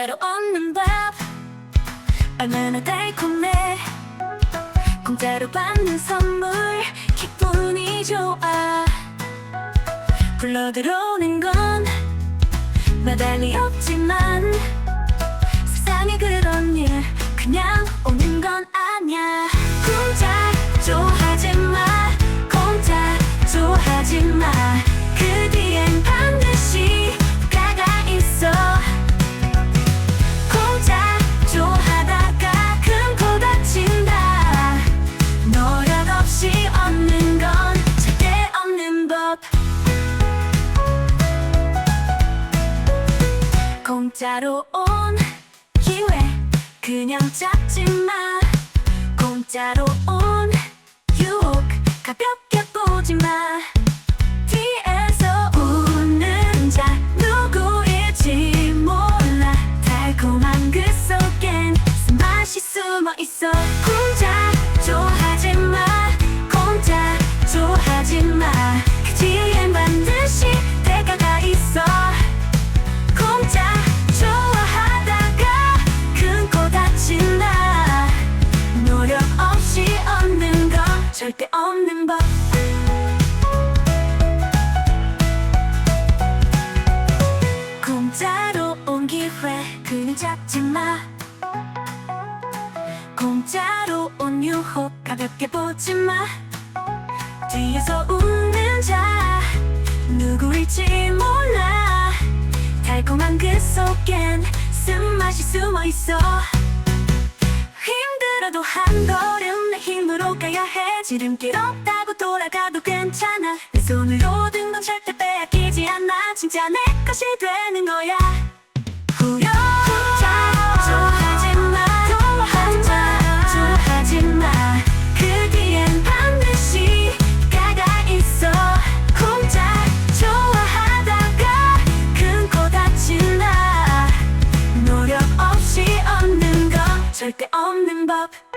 제대로 없는 밥 얼마나 달콤해. 공짜로 받는 선물 기분이 좋아. 불러 들어오는 건 마달리 없지만 공짜로 온 기회 그냥 잡지 마. 공짜로 온 유혹 가볍게 보지 마 그냥 잡지 마. 공짜로 온 유혹 가볍게 보지 마. 뒤에서 웃는 자 누구일지 몰라. 달콤한 그 속엔 쓴맛이 숨어 있어. 힘들어도 한 걸음 내 힘으로 가야 해. 지름길 없다고 돌아가도 괜찮아. 내 손으로 든 건 절대 빼앗기지 않아. 진짜 내 것이 되는 거야 like the omnibop.